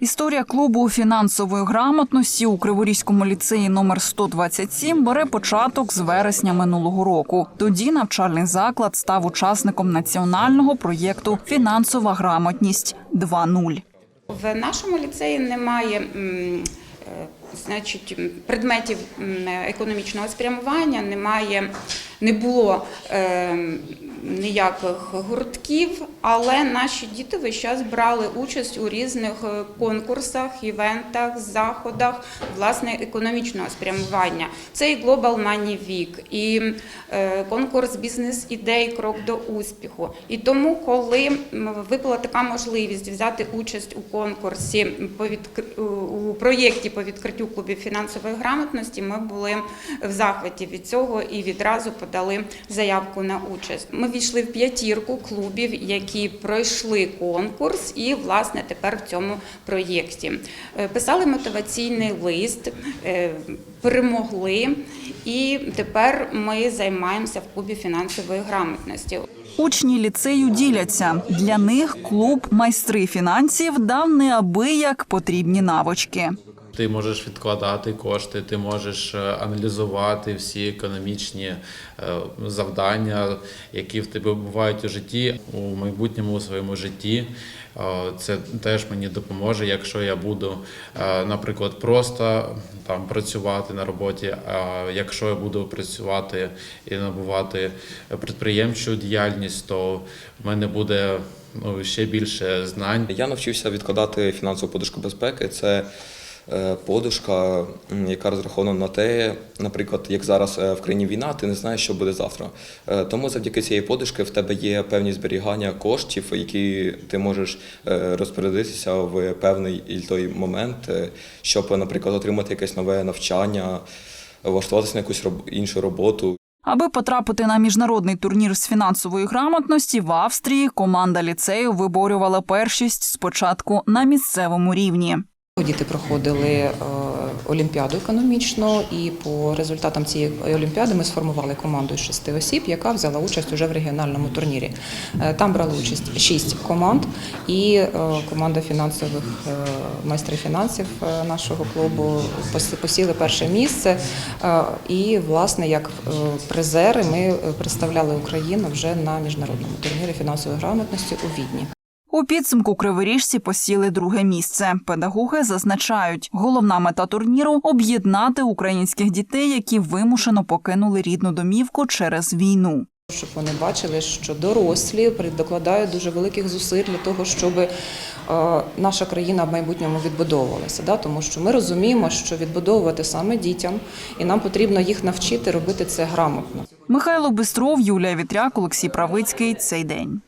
Історія клубу фінансової грамотності у Криворізькому ліцеї номер 127 бере початок з вересня минулого року. Тоді навчальний заклад став учасником національного проєкту Фінансова грамотність 2.0. В нашому ліцеї немає е, значить, предметів економічного спрямування, немає, не було е, ніяких гуртків, але наші діти весь час брали участь у різних е, конкурсах, івентах, заходах власне економічного спрямування. Це і Global Money Week, і е, конкурс бізнес-ідей Крок до успіху. І тому, коли випала така можливість взяти участь у конкурсі у проєкті по відкриттю клубів фінансової грамотності, ми були в захваті від цього і відразу подали заявку на участь. Ми війшли в п'ятірку клубів, які пройшли конкурс, і власне тепер в цьому проєкті Е, писали мотиваційний лист, е, перемогли, і тепер ми займаємося в клубі фінансової грамотності. Учні ліцею діляться. Для них клуб майстри фінансів дав неабияк потрібні навички. Ти можеш відкладати кошти, ти можеш е, аналізувати всі економічні е, завдання, які в тебе бувають у житті, у майбутньому у своєму житті. Е, Це теж мені допоможе, якщо я буду, наприклад, просто там працювати на роботі. А якщо я буду працювати і набувати підприємчу діяльність, то в мене буде ну, ще більше знань. Я навчився відкладати фінансову подушку безпеки. Це подушка, яка розрахована на те, наприклад, як зараз е, в країні війна, ти не знаєш, що буде завтра. Е, Тому завдяки цієї подушки в тебе є певні зберігання коштів, які ти можеш е, розпорядитися в певний той момент, е, щоб, наприклад, отримати якесь нове навчання, влаштуватися на якусь іншу роботу. Аби потрапити на міжнародний турнір з фінансової грамотності в Австрії, команда ліцею виборювала першість спочатку на місцевому рівні. Діти проходили е, олімпіаду економічну, і по результатам цієї олімпіади ми сформували команду з шести осіб, яка взяла участь уже в регіональному турнірі. Е, Там брали участь шість команд, і е, команда фінансових майстрів фінансів нашого клубу пос- посіли перше місце. І, власне, як призери, ми представляли Україну вже на міжнародному турнірі фінансової грамотності у Відні. У підсумку криворіжці посіли друге місце. Педагоги зазначають, головна мета турніру об'єднати українських дітей, які вимушено покинули рідну домівку через війну. Щоб вони бачили, що дорослі докладають дуже великих зусиль для того, щоб е, наша країна в майбутньому відбудовувалася. Да? Тому що ми розуміємо, що відбудовувати саме дітям, і нам потрібно їх навчити робити це грамотно. Михайло Бистров, Юлія Вітряк, Олексій Правицький. Цей день.